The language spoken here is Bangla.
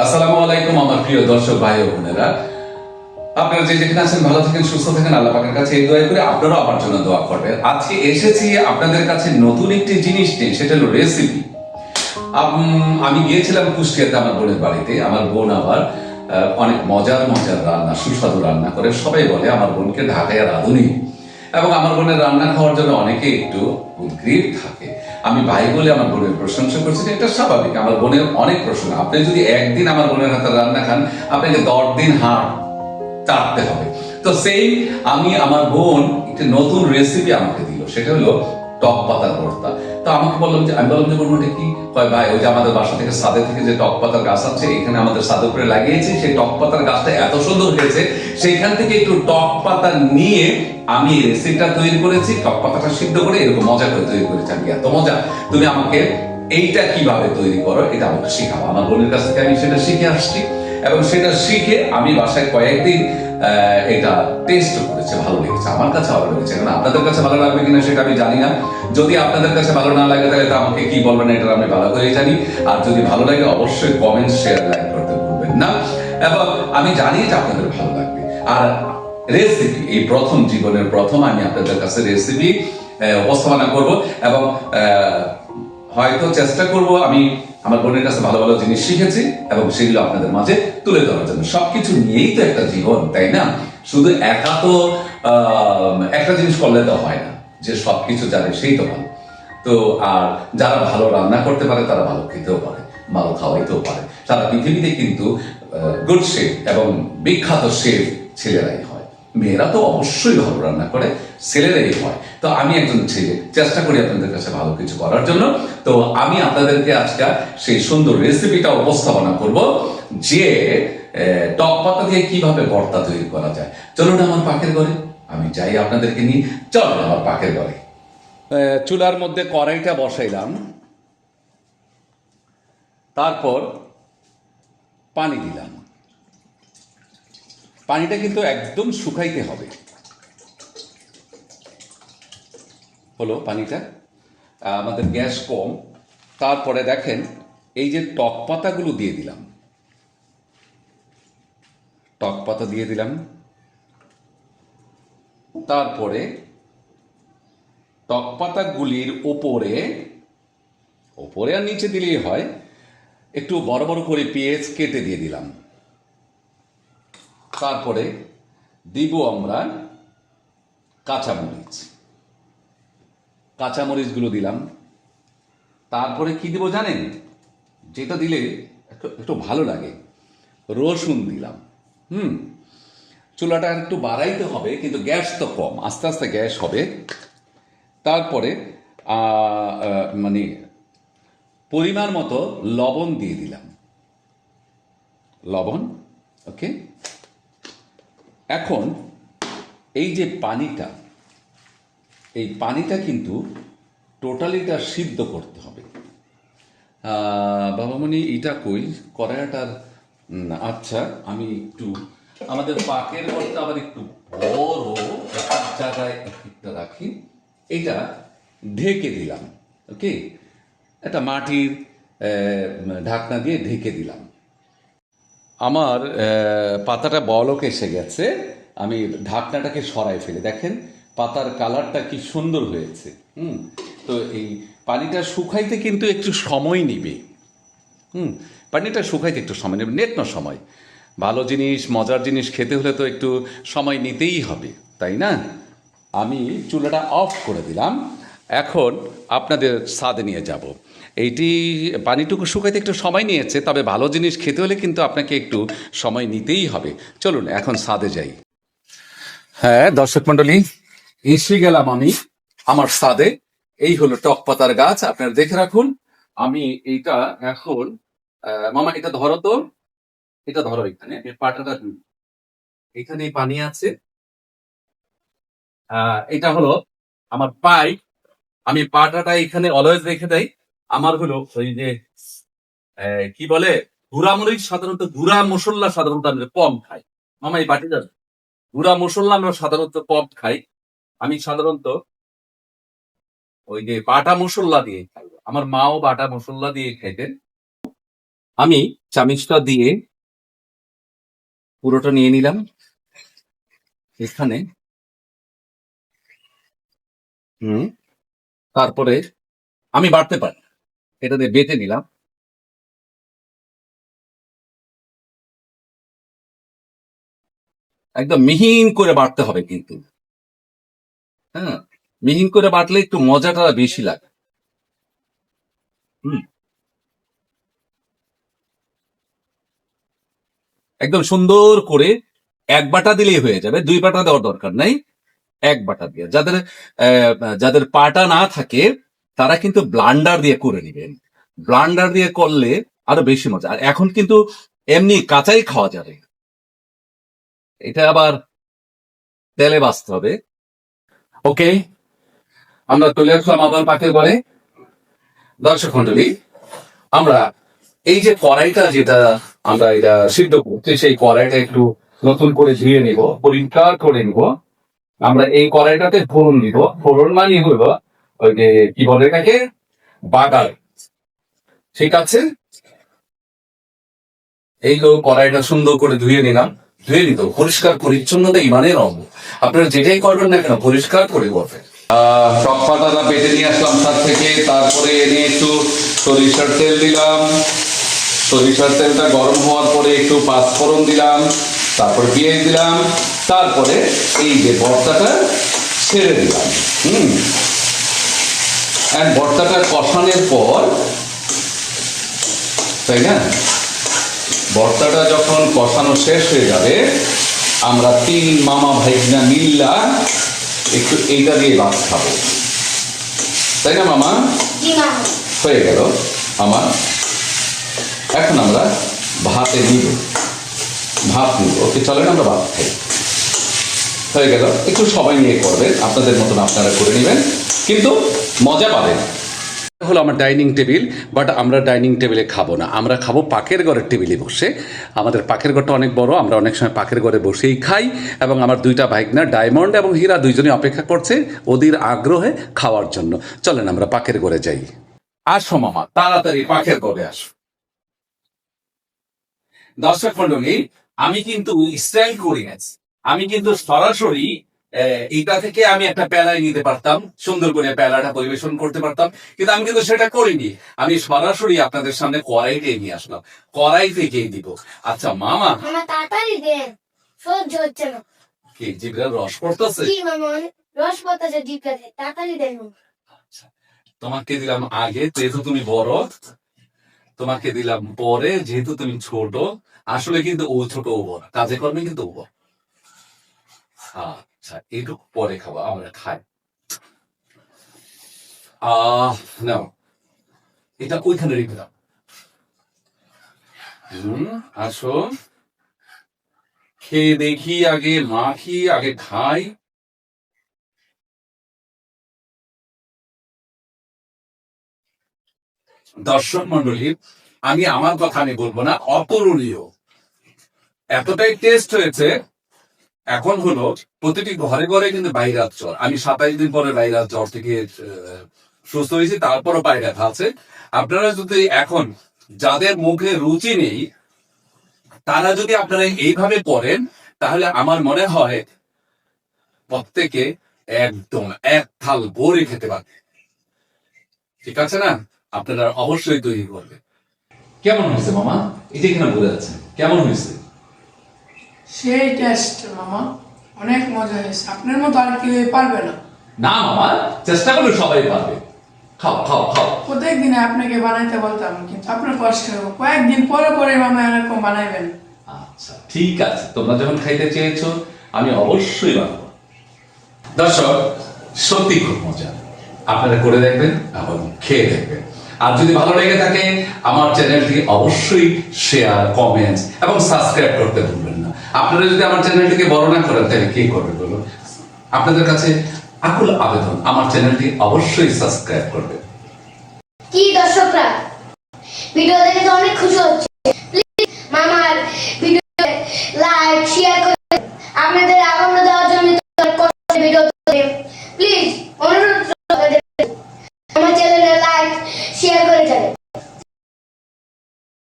আসসালামু আলাইকুম আমার প্রিয় দর্শক ভাই ও বোনেরা। আপনারা যে যেখানে আছেন, ভালো থাকেন, সুস্থ থাকেন, আল্লাহ পাকের কাছে এই দোয়া করে। আপনারাও আমার জন্য দোয়া করবেন। আজকে এসেছি আপনাদের কাছে নতুন একটি জিনিস নিয়ে, সেটা হলো রেসিপি আমি গিয়েছিলাম কুষ্টিয়াতে আমার বোনের বাড়িতে। আমার বোন আবার অনেক মজার মজার রান্না, সুস্বাদু রান্না করে। সবাই বলে আমার বোনকে ঢাকায় রাঁধুনি। এবং আমার বোনের রান্না খাওয়ার জন্য অনেকে একটু উদ্গ্রীব থাকে। আমি ভাই বলে আমার বোনের প্রশংসা করছি, এটা স্বাভাবিক, আমার বোনের অনেক প্রশংসা। আপনি যদি একদিন আমার বোনের হাতে রান্না খান, আপনাকে দশ দিন হাড় চাটতে হবে। তো সেই আমি, আমার বোন একটি নতুন রেসিপি আমাকে দিল, সেটা হলো টক পাতার ভর্তা। তো আমাকে বললাম যে, আমি বললাম যে ওটা কি? কয়, ভাই, ওই যে আমাদের বাসা থেকে সাদে থেকে যে টক পাতার গাছ আছে, এখানে আমাদের সাদে উপরে লাগিয়েছি, সেই টক পাতার গাছটা এত সুন্দর হয়েছে, সেইখান থেকে একটু টক পাতা নিয়ে আমি রেসিপিটা তৈরি করেছি টক পাতাটা সিদ্ধ করে এরকম মজা করে তৈরি করেছি। আমি এত মজা, তুমি আমাকে এইটা কীভাবে তৈরি করো, এটা আমাকে শিখাবো আমার বোনের কাছ থেকে আমি সেটা শিখে আসছি এবং সেটা শিখে আমি বাসায় কয়েকদিন এটা টেস্ট করেছে, ভালো লেগেছে, আমার কাছে ভালো লেগেছে। কারণ আপনাদের কাছে ভালো লাগবে কিনা সেটা আমি জানি না। যদি আপনাদের কাছে ভালো না লাগে, তাহলে তো আমাকে কি বলবেন, এটা আমি ভালো করেই জানি। আর যদি ভালো লাগে, অবশ্যই কমেন্ট শেয়ার লাইক করতে ভুলবেন না। এবং আমি জানি যে আপনাদের ভালো লাগবে। আর রেসিপি এই প্রথম জীবনের প্রথম আমি আপনাদের কাছে রেসিপি উপস্থাপনা করব। এবং হয়তো চেষ্টা করব, আমি আমার বোনের কাছে ভালো ভালো জিনিস শিখেছি এবং সেগুলো আপনাদের মাঝে তুলে ধরার জন্য। সবকিছু নিয়েই তো একটা জীবন, তাই না? শুধু একা তো একটা জিনিস করলে তো হয় না, যে সবকিছু জানে সেই তো ভালো। তো আর যারা ভালো রান্না করতে পারে, তারা ভালো খেতেও পারে, ভালো খাওয়াইতেও পারে। সারা পৃথিবীতে কিন্তু গুড শেফ এবং বিখ্যাত শেফ ছেলেরাই হয়। মেয়েরা তো অবশ্যই ভালো রান্না করে ছেলেরাই হয়। তো আমি একজন ছেলে, চেষ্টা করি আপনাদের কাছে ভালো কিছু করার জন্য। তো আমি আপনাদেরকে আজকে সেই সুন্দর রেসিপিটা উপস্থাপনা করব, যে টক পাতা দিয়ে কীভাবে ভর্তা তৈরি করা যায়। চলুন আমার পাখের ঘরে, আমি যাই আপনাদেরকে নিয়ে চলুন আমার পাখের ঘরে। চুলার মধ্যে কড়াইটা বসাইলাম। তারপর পানি দিলাম। পানিটা কিন্তু একদম শুকাইতে হবে। হলো পানিটা। আমাদের গ্যাস কম। তারপরে দেখেন, এই যে টক পাতাগুলো দিয়ে দিলাম। টক পাতা দিয়ে দিলাম। তারপরে টক পাতাগুলির ওপরে ওপরে আর নিচে দিলেই হয়, একটু বড় বড় করে পেঁয়াজ কেটে দিয়ে দিলাম। তারপরে দিব আমরা কাঁচামরিচ। কাঁচামরিচগুলো দিলাম। তারপরে কি দিব জানেন? যেটা দিলে একটু একটু ভালো লাগে। রসুন দিলাম। হুম। চুলাটা একটু বাড়াইতে হবে, কিন্তু গ্যাস তো কম। আস্তে আস্তে গ্যাস হবে। তারপরে মানে পরিমাণ মতো লবণ দিয়ে দিলাম। লবণ, ওকে? এখন এই যে পানিটা, এই পানিটা কিন্তু টোটালিটা সিদ্ধ করতে হবে। বাবামণি, এটা কই? কড়াইটার আচ্ছা আমি একটু, আমাদের পাকের ঘরটা আবার একটু বড় জায়গায় একটা রাখি। এটা ঢেকে দিলাম ওকে একটা মাটির ঢাকনা দিয়ে ঢেকে দিলাম। আমার পাতাটা বলক এসে গেছে, আমি ঢাকনাটাকে সরাই ফেলে। দেখেন, পাতার কালারটা কি সুন্দর হয়েছে, হুম? তো এই পানিটা শুকাইতে কিন্তু একটু সময় নিবে, হুম? পানিটা শুকাইতে একটু সময় নেবে, নেট না সময়। ভালো জিনিস, মজার জিনিস খেতে হলে তো একটু সময় নিতেই হবে, তাই না? আমি চুলাটা অফ করে দিলাম। এখন আপনাদের স্বাদ নিয়ে যাব। এইটি পানিটুকু শুকাইতে একটু সময় নিয়েছে, তবে ভালো জিনিস খেতে হলে কিন্তু আপনাকে একটু সময় নিতেই হবে। চলুন, এখন স্বাদে যাই। হ্যাঁ দর্শক মন্ডলী এসে গেলাম আমি, আমার স্বাদে এই হলো টক পাতার গাছ, আপনারা দেখে রাখুন। আমি এইটা এখন মামা, এটা ধরো তো। এটা ধরো এখানে পাটাটা। এখানে পানি আছে। এটা হলো আমার পাই। আমি পাটাটা এখানে অলওয়েজ রেখে দেই। আমার হলো ওই যে কি বলে? গুড়া মরিচ সাধারণত, গুড়া মশলা সাধারণত আমরা কম খাই। মামা, এই বাটি যাবে গুড়া মশলা আমরা সাধারণত কম খাই। আমি সাধারণত ওই যে বাটা মশলা দিয়ে খাই। আমার মাও বাটা মশলা দিয়ে খাইতেন আমি চামিচটা দিয়ে পুরোটা নিয়ে নিলাম এখানে। হুম। তারপরে আমি বাড়তে পারি। এটা দিয়ে বেটে নিলাম। একদম মিহিন করে বাড়তে হবে কিন্তু। হ্যাঁ মিহিন করে বাটলে একটু মজাটা বেশি লাগে। একদম সুন্দর করে এক বাটা দিলেই হয়ে যাবে। দুই বাটা দেওয়ার দরকার নাই। এক বাটা দিয়ে। যাদের যাদের পাটা না থাকে তারা কিন্তু ব্লান্ডার দিয়ে করে নেবেন ব্লান্ডার দিয়ে করলে আরও বেশি মজা। আর এখন কিন্তু এমনি কাঁচাই খাওয়া যাবে। এটা আবার তেলে বাঁচতে হবে। ওকে, আমরা চলে আসলাম আবার পাকের ঘরে। দর্শক মন্ডলী আমরা এই যে কড়াইটা যেটা আমরা এটা সিদ্ধ করছি, সেই কড়াইটা একটু নতুন করে ধুয়ে নিব, পরিষ্কার করে নিব। আমরা এই কড়াইটাতে ফোড়ন দিব। ফোড়ন মানে হলো ওই যে কি বলে এটাকে? বাগার ঠিক আছে? এই হলো কড়াইটা সুন্দর করে ধুয়ে নিলাম। ধুয়ে নিত পরিষ্কার পরিচ্ছন্নতা ইমানের অঙ্গ। আপনারা যেটাই করবেন না কেন, পরিষ্কার করে করবেন। সব পাতাটা বেটে নিয়ে আসলাম তার থেকে। তারপরে এনে একটু সরিষার তেল দিলাম। সরিষার তেলটা গরম হওয়ার পরে একটু পাঁচফোড়ন দিলাম। তারপর পেঁয়াজ দিলাম। তারপরে এই যে ভর্তাটা ছেড়ে দিলাম। হুম। আর ভর্তাটা কষানোর পর তাই না? ভর্তাটা যখন কষানো শেষ হয়ে যাবে আমরা তিন মামা ভাইজনা মিল্লা একটু এইটা দিয়ে ভাত খাব। তাই না মামা? হয়ে গেল আমার এখন আমরা ভাতে নিব ভাত নিব। ওকে চলেন আমরা ভাত খাই। হয়ে গেল। একটু সবাই নিয়ে করবেন। আপনাদের মতন আপনারা করে নেবেন। কিন্তু মজা পাবেন। হলো আমার ডাইনিং টেবিল, বাট আমরা ডাইনিং টেবিলে খাব না। আমরা খাব পাকের ঘরের টেবিলে বসে। আমাদের পাকের ঘরটা অনেক বড়। আমরা অনেক সময় পাকের ঘরে বসেই খাই। এবং আমার দুইটা ভাইগনা, ডায়মন্ড এবং হীরা দুইজনই অপেক্ষা করছে ওদের আগ্রহে খাওয়ার জন্য। চলেন আমরা পাকের ঘরে যাই। আসো মামা, তাড়াতাড়ি পাখের ঘরে আসো। দর্শক মন্ডলী আমি কিন্তু স্টাইল করে গেছি আমি কিন্তু সরাসরি এইটা থেকে আমি একটা প্যালাই নিতে পারতাম সুন্দর করে প্যালাটা পরিবেশন করতে পারতাম কিন্তু আমি কিন্তু সেটা করিনি। আমি সরাসরি আপনাদের সামনে কড়াইতে নিয়ে আসলাম। কড়াই থেকেই দিব। আচ্ছা মামা। তাড়াতাড়ি দেন। সহ্য হচ্ছে না। কি জিভের রস পড়তেছে? জি মামা? রস পড়তেছে জিপটাতে তাড়াতাড়ি দেন তোমাকে দিলাম আগে যেহেতু তুমি বড় তোমাকে দিলাম পরে যেহেতু তুমি ছোট আসলে কিন্তু ও ছোট ও বড়। কাজে কর্মে কিন্তু ও বড়। আচ্ছা এইটুকু পরে খাব, আমরা খাই। আহ, নাও। এটা ওইখানে রেখে দাও। আসো। খেয়ে দেখি, আগে মাখি, আগে খাই। দর্শক মন্ডলী আমি আমার কথা আমি বলব না অপরণীয় এতটাই টেস্ট হয়েছে এখন হলো, প্রতিটি ঘরে ঘরে কিন্তু বাইরাত জ্বর। আমি সাতাইশ দিন পরে বাইরাত জ্বর থেকে সুস্থ হয়েছি, তারপরও বাইরাত আছে। আপনারা যদি এখন যাদের মুখে রুচি নেই, তারা যদি আপনারা এইভাবে পড়েন, তাহলে আমার মনে হয় প্রত্যেকে একদম এক থাল ভরে খেতে পারবে। ঠিক আছে না? আপনারা অবশ্যই তৈরি করবে। কেমন হয়েছে মামা? যে এখানে বলে যাচ্ছে। কেমন হয়েছে? সেই টেস্ট মামা। অনেক মজা হয়েছে। আপনার মতো আর কেউ পারবে না। না মামা চেষ্টা করলে সবাই পারবে। খাও খাও খাও। প্রত্যেক দিনে আপনাকে বানাইতে বলতাম কিন্তু আপনার কষ্ট। হবে কয়েকদিন পরে পরে মামা এরকম বানাইবেন। আচ্ছা ঠিক আছে। তোমরা যখন খাইতে চেয়েছো আমি অবশ্যই বানাবো। দর্শক সত্যি খুব মজা। আপনারা করে দেখবেন এবং খেয়ে দেখবেন। আর যদি ভালো লেগে থাকে আমার চ্যানেলটি অবশ্যই শেয়ার কমেন্ট এবং সাবস্ক্রাইব করতে ভুলবেন আপনারা যদি আমার চ্যানেলটিকে বড় না করেন, তাহলে কি করবে বলুন? আপনাদের কাছে আকুল আবেদন, আমার চ্যানেলটি অবশ্যই সাবস্ক্রাইব করবে। কি দর্শকরা? ভিডিও দেখে তো অনেক খুশি হচ্ছে। প্লিজ, মামার ভিডিও লাইক শেয়ার করে আপনাদের